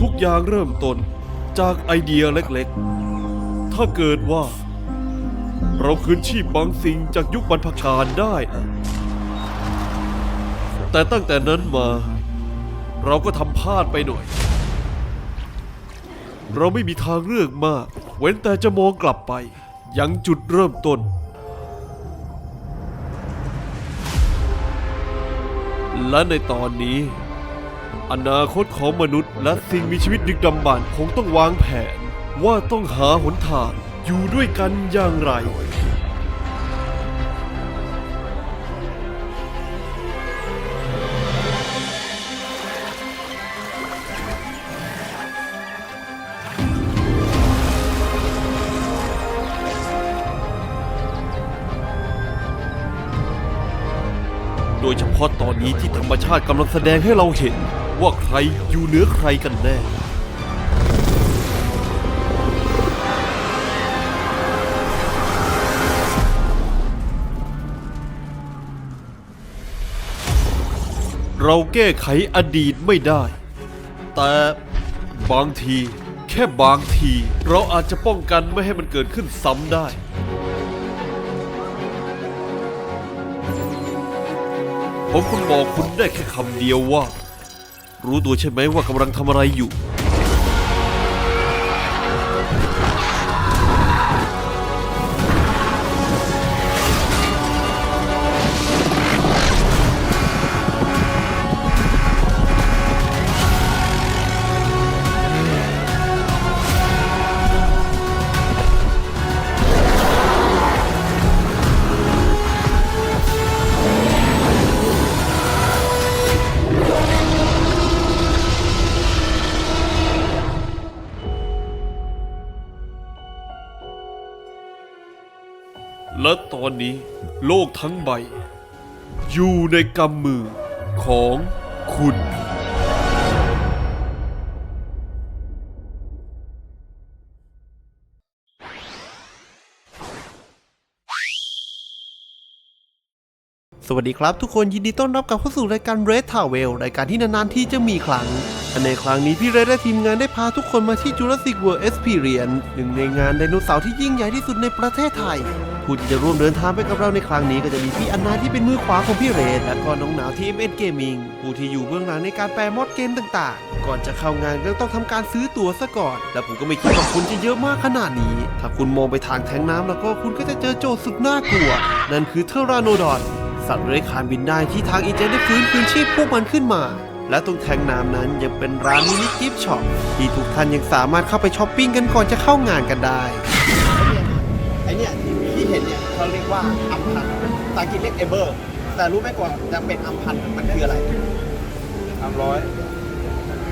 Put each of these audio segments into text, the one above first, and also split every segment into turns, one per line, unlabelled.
ทุกอย่างเริ่มต้นจากไอเดียเล็กๆ ถ้าเกิดว่า เราคืนชีพบางสิ่งจากยุคบรรพกาลได้นะแต่ตั้งแต่นั้นมา เราก็ทำพลาดไปหน่อย เราไม่มีทางเลือกมาก เว้นแต่จะมองกลับไป ยังจุดเริ่มต้น และในตอนนี้ อนาคตของมนุษย์ และสิ่งมีชีวิตดึกดำบรรพ์คงต้องวางแผน ว่าต้องหาหนทางอยู่ด้วยกันอย่างไร โดยเฉพาะตอนนี้ที่ธรรมชาติกำลังแสดงให้เราเห็น ใครอยู่เหนือใครกันแน่เราแก้ไขอดีตไม่ได้ แต่บางที แค่บางที เราอาจจะป้องกันไม่ให้มันเกิดขึ้นซ้ำได้ ผมคุณบอกคุณได้แค่คำเดียวว่า รู้ตัวใช่ไหมว่ากำลังทำอะไรอยู่ ทั้งใบ อยู่ในกำมือของคุณ
สวัสดีครับทุกคนยินดีต้อนรับกลับเข้าสู่รายการ Red t a w e l รายการที่นานๆที่จะมีครั้งและในครั้งนี้พี่เรดและทีมงานได้พาทุกคนมาที่ Jurassic World Experience หนึ่งในงานไดโนเสาร์ที่ยิ่งใหญ่ที่สุดในประเทศไทย ผู้ที่จะร่วมเดินทางไปกับเราในครั้งนี้ก็จะมีพี่อันนาที่เป็นมือขวาของพี่เรดและก็น้องหนาวที่ MN Gaming ผู้ที่อยู่เบื้องหลังในการแปลมอดเกมต่างๆ ก่อนจะเข้างานก็ต้องทำการซื้อตั๋วซะก่อน และผมก็ไม่คิดว่าคนจะเยอะมากขนาดนี้ ถ้าคุณมองไปทางแทงน้ำแล้วก็คุณก็จะเจอโจทย์สุดน่ากลัว นั่นคือเทอราโนดอนสัตว์เลื้อยคลานบินได้ที่ทางอีเจนได้ฟื้นคืนชีพพวกมันขึ้นมาและตรงแทงน้ำนั้นยังเป็นร้านมินิกิฟต์ช็อปที่ทุกท่านยังสามารถเข้าไปช้อปปิ้งกันก่อนจะเข้างานกันได้
ไอเนี่ยที่เห็นเนี่ยเขาเรียกว่าอัมพันธ์ภาษาอังกฤษเรียกเอเบอร์ แต่รู้ไหมก่อนจะเป็นอัมพันธ์มันคืออะไรอัมร้อย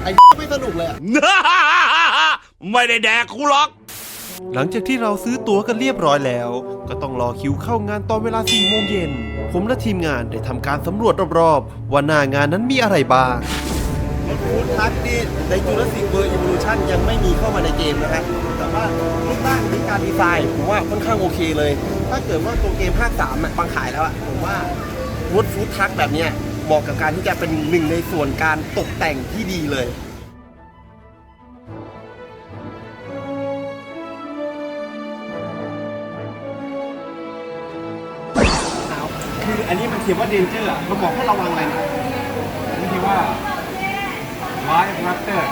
ไอ้ไม่สนุกเลยอะ
ไม่ได้แดกกูหรอก
หลังจากที่เราซื้อตั๋วกันเรียบร้อยแล้ว ก็ต้องรอคิวเข้างานตอนเวลา4โมงเย็น ผมและทีมงานได้ทำการสำรวจรอบๆว่าหน้างานนั้นมีอะไรบ้าง
รถ ฟูดทัคนี่ในจูราสสิกเวิร์อีวูชันยังไม่มีเข้ามาในเกมนะฮะแต่ว่ารูปร่างที่การดีไซน์ผมว่าค่อนข้างโอเคเลย ถ้าเกิดว่าตัวเกมภาค3อะบางขายแล้วอะผมว่ารถฟูดทัคแบบเนี้ยเหมาะกับการที่จะเป็นหนึ่งในส่วนการตกแต่งที่ดีเลยคืออันนี้มันเขียนว่าเดนเจอร์มันบอกให้ระวังอะไรนะ
นี่ที่ว่า ไว้รัปเตอร์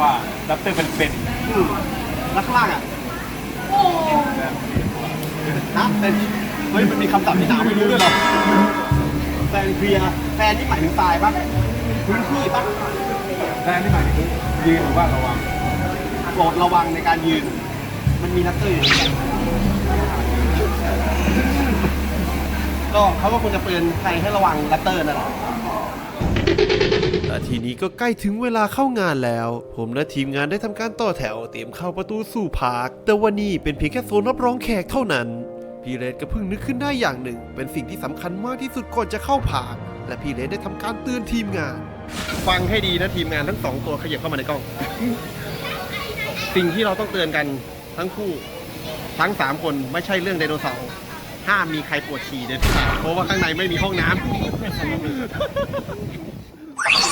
ว่ารัปเตอร์เป็นเป็น
อืมแล้วข้างล่างอะนะแต่เฮ้ยมันมีคำศัพท์ที่หนาไม่รู้ด้วยเหรอแฟนเคลียร์แฟนที่หมายถึงตายปะพื้นที่ปะ
แต่นี่หมายถึงยืนหรือว่าระวัง
โปรดระวังในการยืน มันมีนัตเตอร์อยู่ในก็เขาก็ควรจะเตือนใครให้ระวังนัตเตอร์นั่นแหละ
และทีนี้ก็ใกล้ถึงเวลาเข้างานแล้ว ผมและทีมงานได้ทำการต่อแถวเตรียมเข้าประตูสู่พาร์คแต่วันนี้เป็นเพียงแค่โซนรับรองแขกเท่านั้นพี่เรดก็เพิ่งนึกขึ้นได้อย่างหนึ่ง เป็นสิ่งที่สำคัญมากที่สุดก่อนจะเข้าพาร์คและพี่เรดได้ทำการเตือนทีมงาน
ฟังให้ดีนะทีมงานทั้งสองตัวขยับเข้ามาในกล้อง สิ่งที่เราต้องเตือนกันทั้งคู่ทั้งสามคนไม่ใช่เรื่องไดโนเสาร์ห้ามมีใครปวดฉี่เด็ดขาดเพราะว่าข้างในไม่มีห้องน้ำ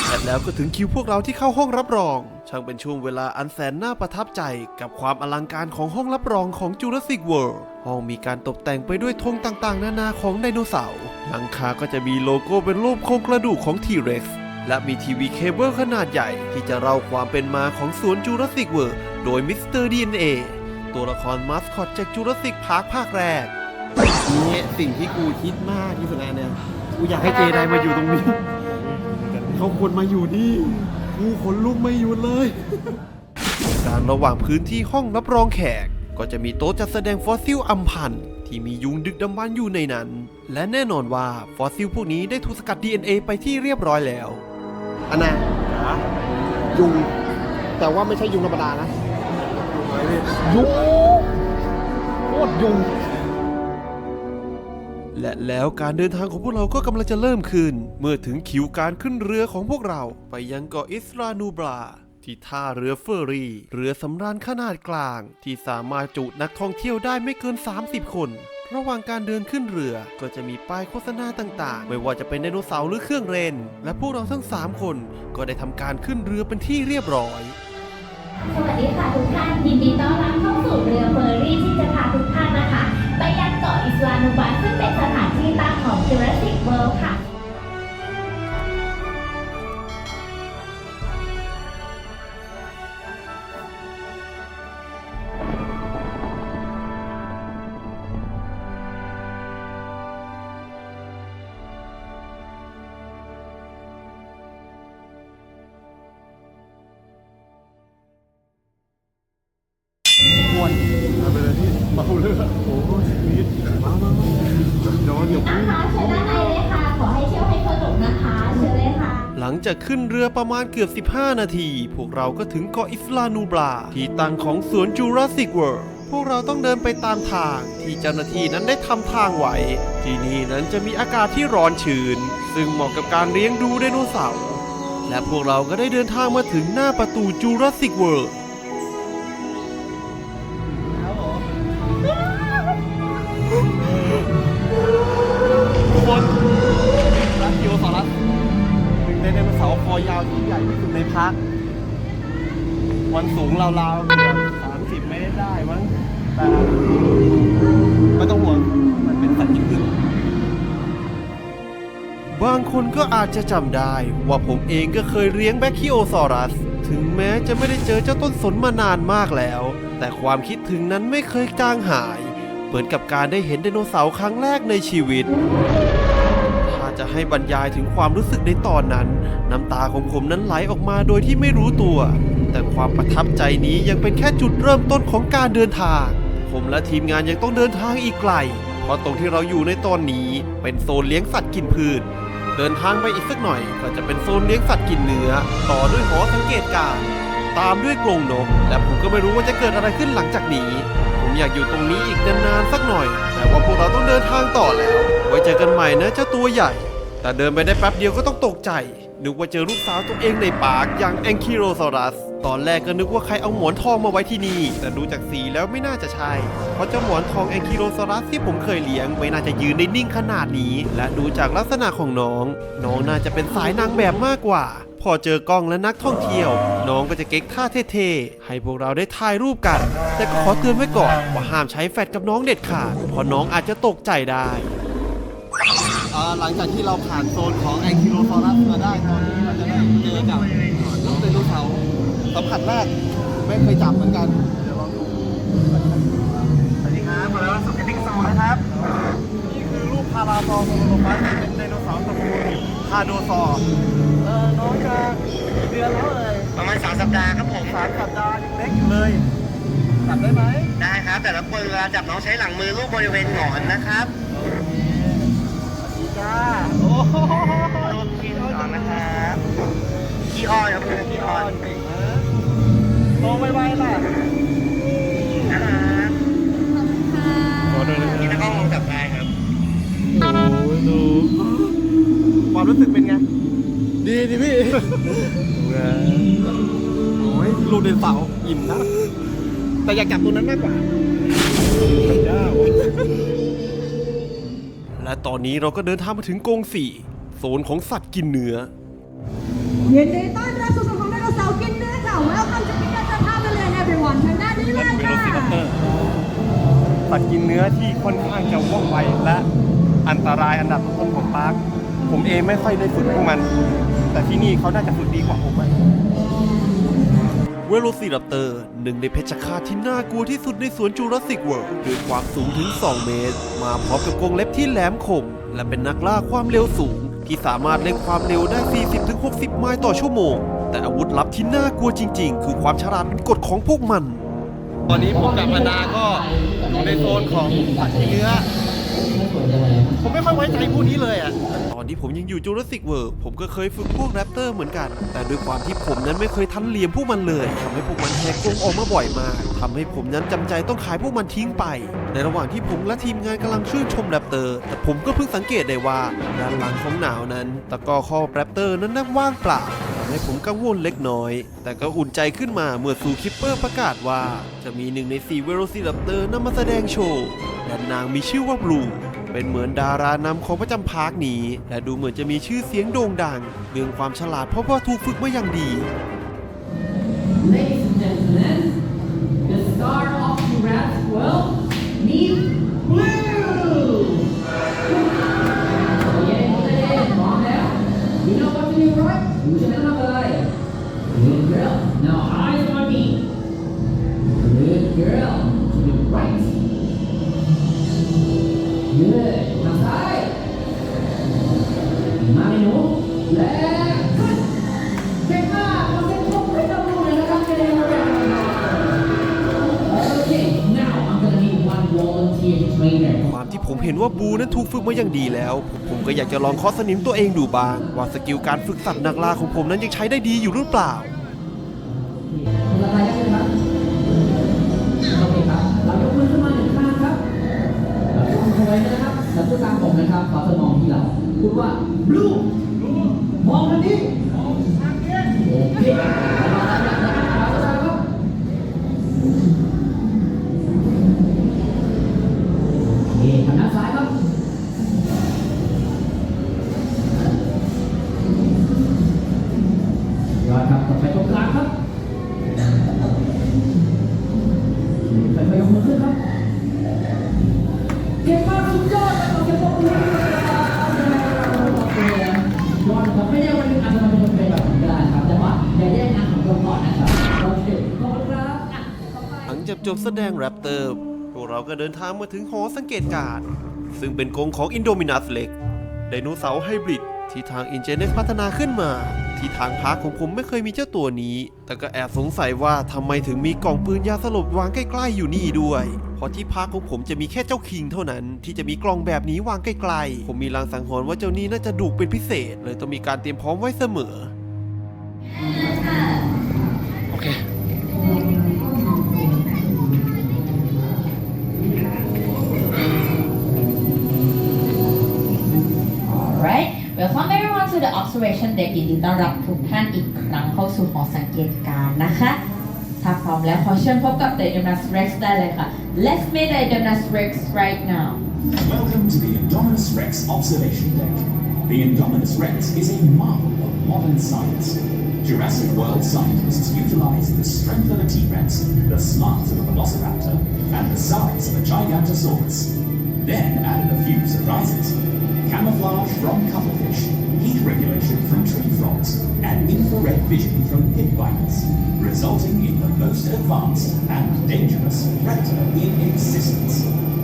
และแล้วก็ถึงคิวพวกเราที่เข้าห้องรับรอง ช่างเป็นช่วงเวลาอันแสนน่าประทับใจกับความอลังการของห้องรับรองของ Jurassic World ห้องมีการตกแต่งไปด้วยธงต่างๆ นานาของไดโนเสาร์หลังคาก็จะมีโลโก้เป็นรูปโครงกระดูกของ T-Rex และมีทีวีเคเบิลขนาดใหญ่ที่จะเล่าความเป็นมาของสวนจูราสสิกเวิร์โดยมิสเตอร์ดีเอตัวละครมาสคอตจากจูราสสิกพาร์คภาคแรก
นี่สิ่งที่กูคิดมากที่สุดแล้วเนี่ยกูอยากให้เจไดมาอยู่ตรงนี้ เขาควรมาอยู่นี่กูขนลุกไม่หยุดเลย
การระหว่างพื้นที่ห้องรับรองแขก ก็จะมีโต๊ะจัดแสดงฟอสซิลอัมพันธ์ที่มียุงดึกดำบรรพ์อยู่ในนั้น และแน่นอนว่าฟอสซิลพวกนี้ได้ถูกสกัด DNA ไปที่เรียบร้อยแล้ว
อันน่ะยุง แต่ว่าไม่ใช่ยุงธรรมดานะยุงโคตรยุง
และแล้วการเดินทางของพวกเราก็กำลังจะเริ่มขึ้น เมื่อถึงคิวการขึ้นเรือของพวกเรา ไปยังเกาะอิสรานูบราที่ท่าเรือเฟอร์รี่ เรือสำราญขนาดกลาง ที่สามารถจุนักท่องเที่ยวได้ไม่เกิน 30 คน ระหว่างการเดินขึ้นเรือก็จะมีป้ายโฆษณาต่างๆ ไม่ว่าจะเป็นไดโนเสาร์หรือเครื่องเรนและพวกเราทั้ง 3 คนก็ได้ทำการขึ้นเรือเป็นที่เรียบร้อย
สวัสดีค่ะทุกท่านยินดีต้อนรับเข้าสู่เรือเฟอร์รี่ที่จะพาทุกท่านนะคะ ไปยังเกาะอิสลานุบันซึ่ง
จากขึ้นเรือประมาณเกือบ 15 นาที พวกเราก็ถึงเกาะอิสลานูบราที่ตั้งของสวนจูราสสิกเวิร์พวกเราต้องเดินไปตามทางที่เจ้าหน้าที่นั้นได้ทำทางไว้ ที่นี่นั้นจะมีอากาศที่ร้อนชื้น ซึ่งเหมาะกับการเลี้ยงดูไดโนเสาร์และพวกเราก็ได้เดินทางมาถึงหน้าประตูจูราสสิกเวิร์
งราวๆสามสิบเมตรได้มั้งแต่ไม่ต้องห่วงมันเป็นสัตว์กิน
บางคนก็อาจจะจำได้ ว่าผมเองก็เคยเลี้ยงแบคคิโอซอรัส ถึงแม้จะไม่ได้เจอเจ้าต้นสนมานานมากแล้ว แต่ความคิดถึงนั้นไม่เคยจางหาย เหมือนกับการได้เห็นไดโนเสาร์ครั้งแรกในชีวิตถ้าจะให้บรรยายถึงความรู้สึกในตอนนั้น น้ำตาของผมนั้นไหลออกมาโดยที่ไม่รู้ตัว แต่ความประทับใจนี้ยังเป็นแค่จุดเริ่มต้นของการเดินทาง ผมและทีมงานยังต้องเดินทางอีกไกล เพราะตรงที่เราอยู่ในตอนนี้เป็นโซนเลี้ยงสัตว์กินพืช เดินทางไปอีกสักหน่อย ก็จะเป็นโซนเลี้ยงสัตว์กินเนื้อ ต่อด้วยหอสังเกตการณ์ตามด้วยกรงนก และผมก็ไม่รู้ว่าจะเกิดอะไรขึ้นหลังจากนี้ ผมอยากอยู่ตรงนี้อีกนานๆสักหน่อย แต่ว่าพวกเราต้องเดินทางต่อแล้ว ไว้เจอกันใหม่นะเจ้าตัวใหญ่ แต่เดินไปได้แป๊บเดียวก็ต้องตกใจนึกว่าเจอลูกสาวตัวเองในปากอย่างแองคิโรซอรัส ตอนแรกก็นึกว่าใครเอาหมอนทองมาไว้ที่นี่ แต่ดูจากสีแล้วไม่น่าจะใช่ เพราะเจ้าหมอนทองแองคิโรซอรัสที่ผมเคยเลี้ยงไม่น่าจะยืนได้นิ่งขนาดนี้ และดูจากลักษณะของน้อง น้องน่าจะเป็นสายนางแบบมากกว่า พอเจอกล้องและนักท่องเที่ยว น้องก็จะเก๊กท่าเท่ๆ ให้พวกเราได้ถ่ายรูปกัน แต่ก็ขอเตือนไว้ก่อนว่าห้ามใช้แฟลชกับน้องเด็ดขาด เพราะน้องอาจจะตกใจได้
หลังจากที่เราผ่านโซนของแองคิโลซอรัสมาได้ตอนนี้เราจะได้เจอกับน้องไดโนเสาร์ สัมผัสแรกไม่เคยจับเหมือนกันเดี๋ยวลองดูสวัสดีครับมาแล้วสุดเอพิกซอนะครับนี่คือรูปพาราซอร์โซโลฟัสเป็นไดโนเสาร์ตระกูลพาโดซอร์เออน้องจะกี่เดือนแล้วเอ่ย
ประมาณสามสัปดาห์ครับผม
สามสัปดาห์ยังเล็กอยู่เลยจับได้ไหม
ได้ครับ แต่ละคนเวลาจับน้องใช้หลังมือลูบบริเวณหงอนนะครับ
จ้าโอ้โห
ลูบที่หงอนนะครับขี้อ้อนครับคุณขี้อ้อน
เก่งนะ โตไวๆล่ะ
นะครับ
ขอด้วยนะ
นี่ตะกล้องลงจับได้ครับ
โอ้ยดูความรู้สึกเป็นไง ดีดิพี่ โอ้ยลูกเดินเสาร์อิ่มนะ แต่อยากจับตัวนั้นมากกว่า
และตอนนี้เราก็เดินทางมาถึงกรงสี่โซนของสัตว์กินเนื้อ
ยินดีต้อน เลยค่ะ
สัตว์กินเนื้อที่ค่อนข้างจะว่องไวและอันตรายอันดับต้นของปาร์คผมเองไม่ค่อยได้ฝึกพวกมัน แต่ที่นี่เขาน่าจะฝึกดีกว่าผมอะ
เวโรซีรัปเตอร์หนึ่งในเพชฌฆาตที่น่ากลัวที่สุดในสวนจูราสสิกเวิลด์ด้วยความสูงถึง 2 เมตร มาพร้อมกับกรงเล็บที่แหลมคม และเป็นนักล่าความเร็วสูง ที่สามารถเร่งความเร็วได้ 40-60 ไมล์ต่อชั่วโมง แต่อาวุธลับที่น่ากลัวจริง ๆ คือความฉลาดเป็นกฎของพวกมัน
ตอนนี้ผมกับพนาก็อยู่ในโซนของสัตว์กินเนื้อ ผมไม่ค่อยไว้ใจพวกนี้เลยอะ
ตอนที่ผมยังอยู่จูราสสิกเวิลด์ผมก็เคยฝึกพวกแรปเตอร์เหมือนกัน แต่ด้วยความที่ผมนั้นไม่เคยทันเหลี่ยมพวกมันเลยทำให้พวกมันแหกกรงออกมาบ่อยมากทำให้ผมนั้นจำใจต้องขายพวกมันทิ้งไป ในระหว่างที่ผมและทีมงานกำลังชื่นชมแรปเตอร์ แต่ผมก็เพิ่งสังเกตได้ว่าด้านหลังของหนาวนั้นตะกอข้อแรปเตอร์นั้นนั่งว่างเปล่าำให้ผมกังวลเล็กน้อย แต่ก็อุ่นใจขึ้นมาเมื่อซูคิปเปอร์ประกาศว่า จะมีหนึ่งในสี่เวโรซีรัปเตอร์นำมาแสดงโชว์และนางมีชื่อว่าบลูเป็นเหมือนดารานำของประจำพาร์คนี้ และดูเหมือนจะมีชื่อเสียงโด่งดัง เรื่องความฉลาดเพราะว่าถูกฝึกมาอย่างดี
Ladies and gentlemen, the star of Jurassic World, Miss Blue! Oh, yeah. You know what to do, right? You should girl. Now eyes on me. Good girl. To the right. Good. ทางซ้ายมาไม่หนูและขึ้นเก่งมากขอเสียงปรบให้กับลูกหน่อยนะครับเก่งมาก Okay, now I'm gonna need one volunteer trainer.
ความที่ผมเห็นว่าบูนั้นถูกฝึกมาอย่างดีแล้ว ผมผมก็อยากจะลองเคอสนิมตัวเองดูบ้าง ว่าสกิลการฝึกสัตว์นักล่าของผมนั้นยังใช้ได้ดีอยู่หรือเปล่า
ว่า blue มองทางนี้โอเค
บแสดงแรปเตอร์พวกเราก็เดินทางมาถึงหอสังเกตการณ์ซึ่งเป็นกรงของอินโดมินัสเล็กไดโนเสาร์ไฮบริดที่ทางอินเจเนสพัฒนาขึ้นมา ที่ทางพาร์คของผมไม่เคยมีเจ้าตัวนี้ แต่ก็แอบสงสัยว่าทำไมถึงมีกล่องปืนยาสลบวางใกล้ๆอยู่นี่ด้วย เพราะที่พาร์คของผมจะมีแค่เจ้าคิงเท่านั้น ที่จะมีกล่องแบบนี้วางใกล้ๆ ผมมีลางสังหรณ์ว่าเจ้านี้น่าจะดุเป็นพิเศษ เลยต้องมีการเตรียมพร้อมไว้เสมอ
โอ
observation deck ยินดีต้อนรับทุกท่านอีกครั้งเข้าสู่หอสังเกตการณ์นะคะ ถ้าพร้อมแล้วขอเชิญพบกับ The Indominus Rex ได้เลยค่ะ Let's meet the Indominus Rex right now
Welcome to the Indominus Rex observation deck. The Indominus Rex is a marvel of modern science. Jurassic World scientists utilized the strength of a T-Rex, the smarts of a Velociraptor, and the size of a Gigantosaurus. Then added a few surprises. camouflage from cuttlefish, heat regulation from tree frogs, and infrared vision from pit vipers, resulting in the most advanced and dangerous predator in existence.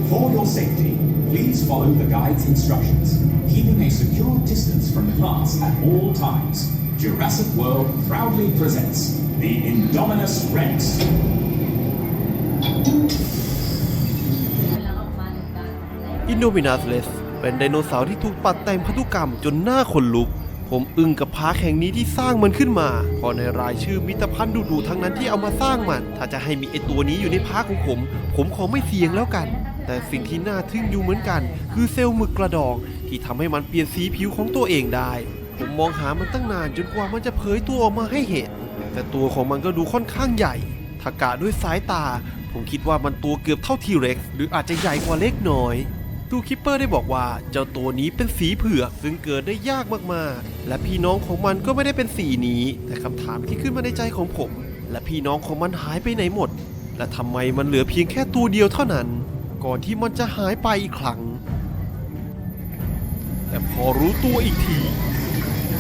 For your safety, please follow the guide's instructions, keeping a secure distance from the glass at all times. Jurassic World proudly presents the Indominus Rex.
Indominables เป็นไดโนเสาร์ที่ถูกปัดแต่งพันธุกรรมจนหน้าขนลุก ผมอึ้งกับพาร์คแห่งนี้ที่สร้างมันขึ้นมาเพราะในรายชื่อมิตรพันธุ์ดุๆทั้งนั้นที่เอามาสร้างมัน ถ้าจะให้มีไอตัวนี้อยู่ในพาร์คของผม ผมขอไม่เสี่ยงแล้วกัน แต่สิ่งที่น่าทึ่งอยู่เหมือนกัน คือเซลล์หมึกกระดองที่ทำให้มันเปลี่ยนสีผิวของตัวเองได้ ผมมองหามันตั้งนานจนกว่ามันจะเผยตัวออกมาให้เห็น แต่ตัวของมันก็ดูค่อนข้างใหญ่ถ้ากะด้วยสายตา ผมคิดว่ามันตัวเกือบเท่าทีเร็กซ์หรืออาจจะใหญ่กว่าเล็กน้อย ตูคิปเปอร์ได้บอกว่าเจ้าตัวนี้เป็นสีเผือกซึ่งเกิดได้ยากมากๆ และพี่น้องของมันก็ไม่ได้เป็นสีนี้ แต่คำถามที่ขึ้นมาในใจของผม และพี่น้องของมันหายไปไหนหมด และทำไมมันเหลือเพียงแค่ตัวเดียวเท่านั้น ก่อนที่มันจะหายไปอีกครั้ง แต่พอรู้ตัวอีกที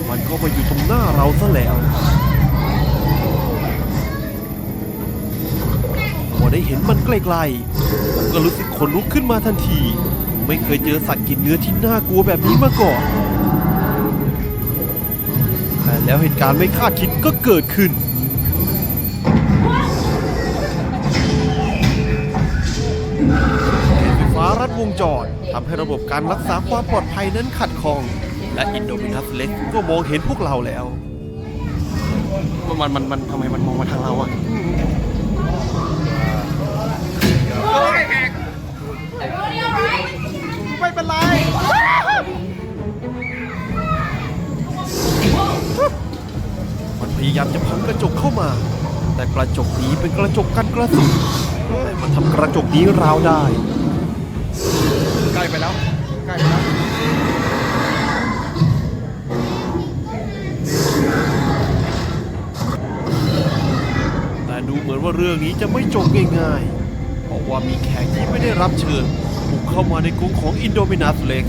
มันก็มาอยู่ตรงหน้าเราซะแล้วพอได้เห็นมันใกล้ๆผมก็รู้สึกขนลุกขึ้นมาทันที ไม่เคยเจอสัตว์กินเนื้อที่น่ากลัวแบบนี้มาก่อนแต่แล้วเหตุการณ์ไม่คาดคิดก็เกิดขึ้น ไฟฟ้ารัดวงจรทำให้ระบบการรักษาความปลอดภัยนั้นขัดข้อง และอินโดมินัสเล็กก็มองเห็นพวกเราแล้ว
มันมันมันทำไมมันมองมาทางเราอะ ไม่เป็นไร
มันพยายามจะพังกระจกเข้ามา แต่กระจกนี้เป็นกระจกกันกระสุนแต่มันทำกระจกนี้ราวได้
ใกล้ไปแล้ว ใกล้ไปแล้ว
แต่ดูเหมือนว่าเรื่องนี้จะไม่จบง่ายๆ เพราะว่ามีแขกที่ไม่ได้รับเชิญบุก เข้ามาในกรุงของอินโดมินัสเล็ก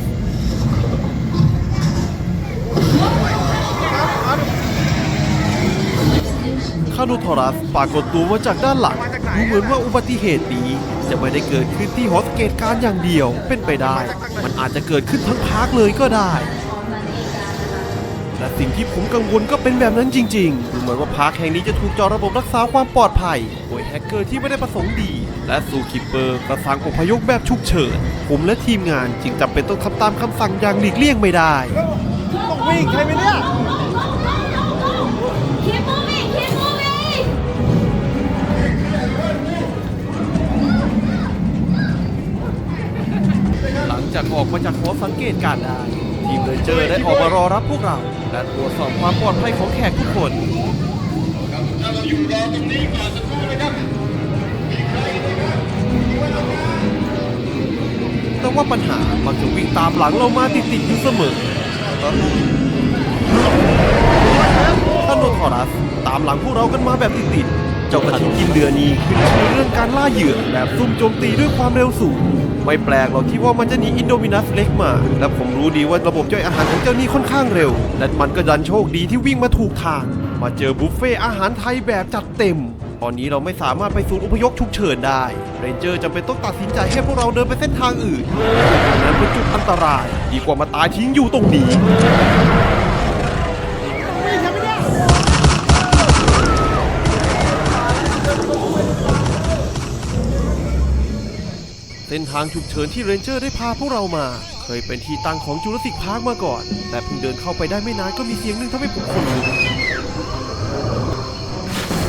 คานูทอรัสปรากฏตัวมาจากด้านหลังดูเหมือนว่าอุบัติเหตุนี้จะไม่ได้เกิดขึ้นที่หอสเกตการอย่างเดียวเป็นไปได้ มันอาจจะเกิดขึ้นทั้งพาร์คเลยก็ได้และสิ่งที่ผมกังวลก็เป็นแบบนั้นจริงๆ ดูเหมือนว่าพาร์คแห่งนี้จะถูกจอระบบรักษาความปลอดภัยโดยแฮกเกอร์ที่ไม่ได้ประสงค์ดี และซูคิปเปอร์กระสังอพยพแบบฉุกเฉิน ผมและทีมงานจึงจำเป็นต้องทำตามคำสั่งอย่างหลีกเลี่ยงไม่ได้
ต้องวิ่งใช่ไหมเนี่ย
Keep moving keep moving
หลังจากออกมาจากหอสังเกตการณ์ได้ทีมเรนเจอร์ได้ออกมารอรับพวกเรา และตรวจสอบความปลอดภัยของแขกทุกคนแต่ ว่าปัญหามักจะวิ่งตามหลังเรามาติดๆอยู่เสมอท่านโนทอรัสตามหลังพวกเรากันมาแบบติดๆเจ้ากระทิงกินเดือนี้ขึ้นชื่อเรื่องการล่าเหยื่อแบบซุ่มโจมตีด้วยความเร็วสูง ไม่แปลกหรอกที่ว่ามันจะหนีอินโดมินัสเล็กมา และผมรู้ดีว่าระบบย่อยอาหารของเจ้านี่ค่อนข้างเร็ว และมันก็ดันโชคดีที่วิ่งมาถูกทาง มาเจอบุฟเฟ่อาหารไทยแบบจัดเต็ม ตอนนี้เราไม่สามารถไปศูนย์อพยพฉุกเฉินได้ เรนเจอร์จำเป็นต้องตัดสินใจให้พวกเราเดินไปเส้นทางอื่นตรงนั้นเป็นจุดอันตราย ดีกว่ามาตายทิ้งอยู่ตรงนี้เส้นทางฉุกเฉินที่เรนเจอร์ได้พาพวกเรามา เคยเป็นที่ตั้งของจูราสสิกพาร์คมาก่อน แต่เพิ่งเดินเข้าไปได้ไม่นานก็มีเสียงหนึ่งทำให้ผมขนลุก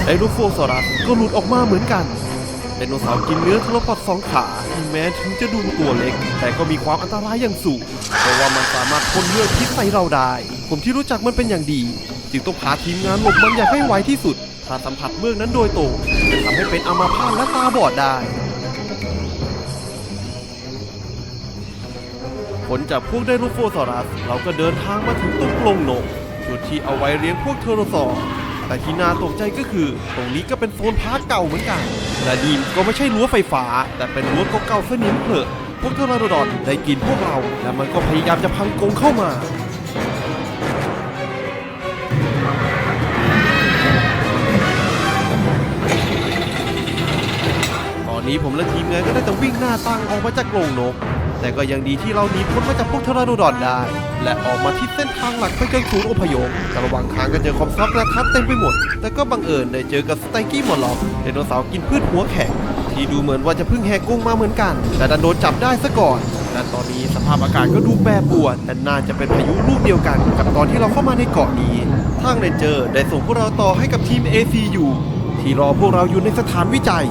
ไดโนโฟซอรัสก็หลุดออกมาเหมือนกันไดโนเสาร์กินเนื้อทรพอดสองขาแม้ถึงจะดูตัวเล็ก แต่ก็มีความอันตรายอย่างสูง เพราะว่ามันสามารถพ่นเลือดพิษใส่เราได้ ผมที่รู้จักมันเป็นอย่างดี จึงต้องพาทีมงานหลบมันอย่างให้ไวที่สุด ถ้าสัมผัสเมือกนั้นโดยตรงจะทำให้เป็นอัมาพาตและตาบอดได้ผลจากพวกไดโนโฟซอรัส เราก็เดินทางมาถึงตรงกรงนกจุดที่เอาไว้เลี้ยงพวกเทอร์โรซอร์ แต่ที่น่าตกใจก็คือ ตรงนี้ก็เป็นโซนพาร์คเก่าเหมือนกัน และดีมก็ไม่ใช่รั้วไฟฟ้า แต่เป็นรั้วเก่าๆสนิมเผลอะพวกเทอร์โรดอนได้กินพวกเรา และมันก็พยายามจะพังกงเข้ามาตอนนี้ผมและทีมงานก็ได้แต่วิ่งหน้าตั้งออกมาจากกรงนก แต่ก็ยังดีที่เราหนีพ้นมาจากพวกเทอร์ราโดดอนได้ และออกมาที่เส้นทางหลักไปจนศูนย์อพยพแต่ระหว่างทางก็เจอคอมซับและทับเต็มไปหมด แต่ก็บังเอิญได้เจอกับสไตกี้หมอลล็อกไดโนเสาร์กินพืชหัวแข็งที่ดูเหมือนว่าจะเพิ่งแหกกรงมาเหมือนกัน แต่ดันโดนจับได้ซะก่อนและตอนนี้สภาพอากาศก็ดูแปรปรวนแต่น่าจะเป็นพายุลูกเดียวกัน กับตอนที่เราเข้ามาในเกาะนี้ทางเรนเจอร์ได้ส่งพวกเราต่อให้กับทีม ACU ที่รอพวกเราอยู่ในสถานวิจัย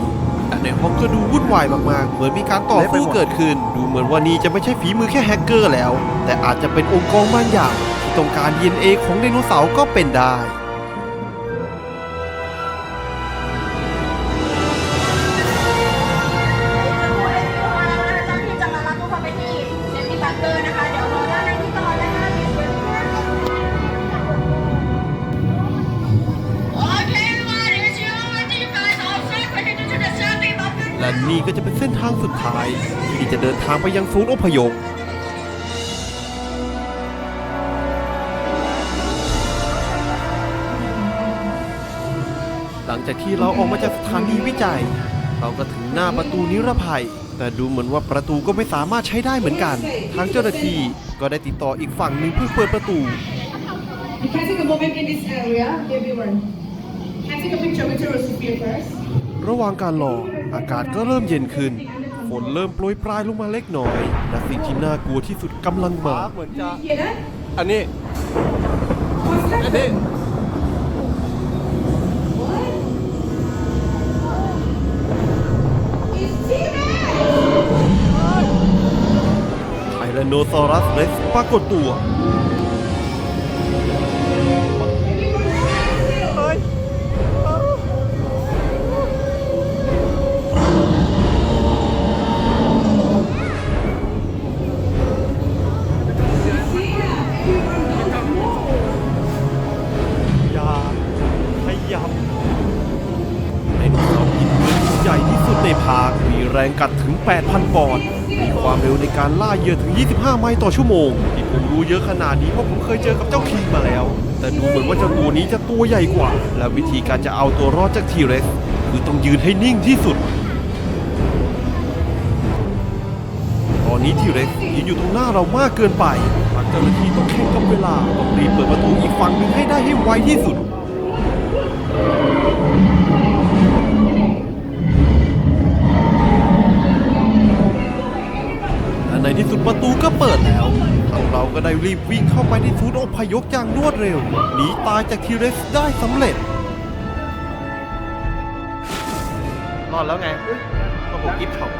แต่ในห้องก็ดูวุ่นวายมากๆ เหมือนมีการต่อสู้เกิดขึ้น ดูเหมือนว่านี่จะไม่ใช่ฝีมือแค่แฮกเกอร์แล้ว แต่อาจจะเป็นองค์กรบางอย่างที่ต้องการ DNA ของไดโนเสาร์ก็เป็นได้
นี่ก็
จะเป็นเส้นทางสุดท้าย ที่จะเดินทางไปยังศูนย์อพยพหลังจากที่เราออกมาจากสถานีวิจัย เราก็ถึงหน้าประตูนิรภัย แต่ดูเหมือนว่าประตูก็ไม่สามารถใช้ได้เหมือนกัน ทางเจ้าหน้าที่ก็ได้ติดต่ออีกฝั่งหนึ่งเพื่อเปิดประตู
You can take a moment in this area, everyone. Can I take a picture with your recipient first?
ระหว่างการรออากาศก็เริ่มเย็นขึ้นฝนเริ่มโปรยปลายลงมาเล็กน้อยและสิ่งที่น่ากลัวที่สุดกำลังมา
เหมือนจะ
Hear that?
อันนี้
What's
อัน
that?
นี้
It's T-Rex!
ไทแรนโนซอรัสเร็กปรากฏตัว แรงกัดถึง 8,000 ปอนด์ มีความเร็วในการล่าเหยื่อถึง 25 ไมล์ต่อชั่วโมง ที่ผมรู้เยอะขนาดนี้เพราะผมเคยเจอกับเจ้าคิงมาแล้ว แต่ดูเหมือนว่าเจ้าตัวนี้จะตัวใหญ่กว่า และวิธีการจะเอาตัวรอดจากทีเร็กคือต้องยืนให้นิ่งที่สุด ตอนนี้ทีเร็กยืนอยู่ตรงหน้าเรามากเกินไปทางเจ้าหน้าที่ต้องแข่งกับเวลา ต้องรีบเปิดประตูอีกฝั่งหนึ่งให้ได้ให้ไวที่สุดแล ในที่สุดประตูก็เปิดแล้วเราก็ได้รีบวิ่งเข้าไปในศูนย์อพยพอย่างรวดเร็วหนีตายจากทีเร็กซ์ได้สำเร็จ
รอดแล้วไงก็ผมกิฟต์ช็อป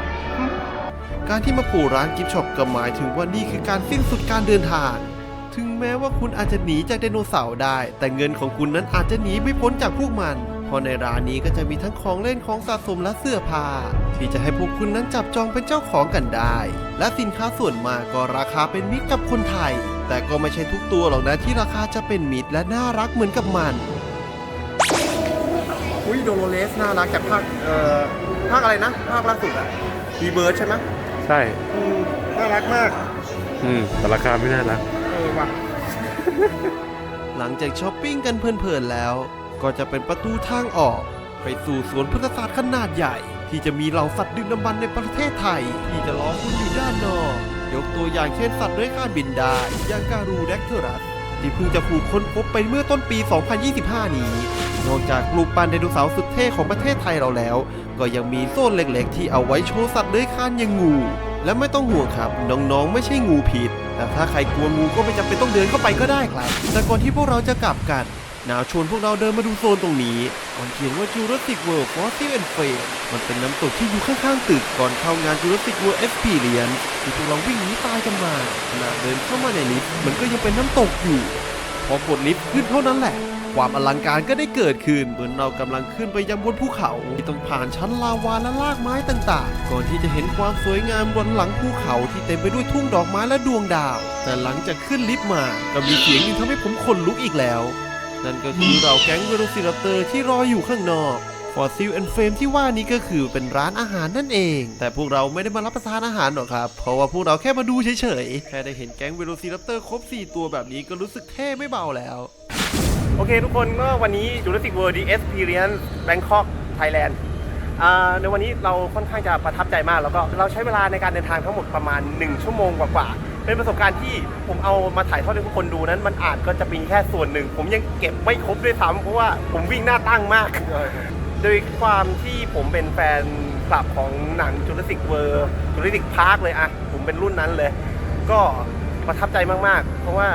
การที่มาโผล่ร้านกิฟต์ช็อปก็หมายถึงว่านี่คือการสิ้นสุดการเดินทาง ถึงแม้ว่าคุณอาจจะหนีจากไดโนเสาร์ได้ แต่เงินของคุณนั้นอาจจะหนีไม่พ้นจากพวกมัน ราะในร้านนี้ก็จะมีทั้งของเล่นของสะสมและเสื้อผ้า ที่จะให้พวกคุณนั้นจับจองเป็นเจ้าของกันได้ และสินค้าส่วนมากก็ราคาเป็นมิตรกับคนไทย แต่ก็ไม่ใช่ทุกตัวหรอกนะที่ราคาจะเป็นมิตรและน่ารักเหมือนกับมัน
อุ้ยโดโลเลสน่ารักจากภาคเอ่อภาคอะไรนะภาคล่าสุดอะรีเบิร์ดใช่ไหม
ใช่
อืมน่ารักมาก
อืมแต่ราคาไม่น่ารัก
เออว่ะ
หลังจากช้อปปิ้งกันเพลินๆแล้ว ก็จะเป็นประตูทางออก ไปสู่สวนพฤกษศาสตร์ขนาดใหญ่ ที่จะมีเหล่าสัตว์ดึกดำบรรในประเทศไทย ที่จะรอคุณอยู่ด้านนอก ยกตัวอย่างเช่นสัตว์เลื้อยคลานบินได้อย่างการูแดกเทอรัสที่เพิ่งจะถูกค้นพบไปเมื่อต้นปี 2025 นี้ นอกจากรูปปั้นไดโนเสาร์สุดเท่ของประเทศไทยเราแล้ว ก็ยังมีโซนเล็กๆ ที่เอาไว้โชว์สัตว์เลื้อยคลานอย่างงู และไม่ต้องห่วงครับ น้องๆ ไม่ใช่งูพิษแต่ถ้าใครกลัวงูก็ไม่จำเป็นต้องเดินเข้าไปก็ได้ครับ แต่ก่อนที่พวกเราจะกลับกัน นาวชวนพวกเราเดินมาดูโซนตรงนี้ก่อนเขียนว่า Jurassic World Fossil and Fame มันเป็นน้ำตกที่อยู่ข้างๆตึกก่อนเข้างาน Jurassic World Experience ที่พวกเราวิ่งหนีตายกันมาขณะเดินเข้ามาในลิฟต์มันก็ยังเป็นน้ำตกอยู่ พอกดลิฟต์ขึ้นเท่านั้นแหละความอลังการก็ได้เกิดขึ้น เหมือนเรากำลังขึ้นไปยังบนภูเขา ที่ต้องผ่านชั้นลาวาและลากไม้ต่างๆ ก่อนที่จะเห็นความสวยงามบนหลังภูเขาที่เต็มไปด้วยทุ่งดอกไม้และดวงดาว แต่หลังจากขึ้นลิฟต์มาก็มีเสียงหนึงทำให้ผมขนลุกอีกแล้ว นั่นก็คือเราแก๊งเวโรซิรัปเตอร์ที่รออยู่ข้างนอกฟอสซิลแอนด์เฟมที่ว่านี้ก็คือเป็นร้านอาหารนั่นเอง แต่พวกเราไม่ได้มารับประทานอาหารหรอกครับ เพราะว่าพวกเราแค่มาดูเฉยๆ แค่ได้เห็นแก๊งเวโรซิรัปเตอร์ครบ 4 ตัวแบบนี้ก็รู้สึกเท่ไม่เบาแล้ว
โอเคทุกคนก็วันนี้ Jurassic World The Experience Bangkok Thailand ในวันนี้เราค่อนข้างจะประทับใจมากแล้วก็เราใช้เวลาในการเดินทางทั้งหมดประมาณ 1 ชั่วโมงกว่าๆ เป็นประสบการณ์ที่ผมเอามาถ่ายทอดให้ทุกคนดูนั้น มันอาจก็จะเป็นแค่ส่วนหนึ่ง ผมยังเก็บไม่ครบด้วยซ้ำเพราะว่าผมวิ่งหน้าตั้งมาก โดยความที่ผมเป็นแฟนคลับของหนัง Jurassic World Jurassic Park เลยอะผมเป็นรุ่นนั้นเลย ก็ประทับใจมากๆ เพราะว่า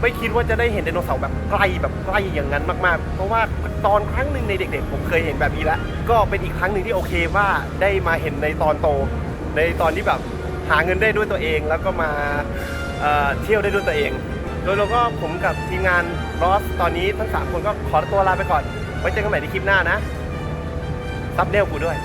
ไม่คิดว่าจะได้เห็นไดโนเสาร์แบบใกล้แบบใกล้อย่างนั้นมากๆ เพราะว่าตอนครั้งหนึ่งในเด็ก ๆ ผมเคยเห็นแบบนี้แล้ว ก็เป็นอีกครั้งหนึ่งที่โอเคว่าได้มาเห็นในตอนโต ในตอนที่แบบ หาเงินได้ด้วยตัวเอง แล้วก็มาเอ่อเที่ยวได้ด้วยตัวเอง โดยเราก็ผมกับทีมงานรอสตอนนี้ทั้งสามคนก็ขอตัวลาไปก่อน ไว้เจอกันใหม่ในคลิปหน้านะซับเดลกูด้วย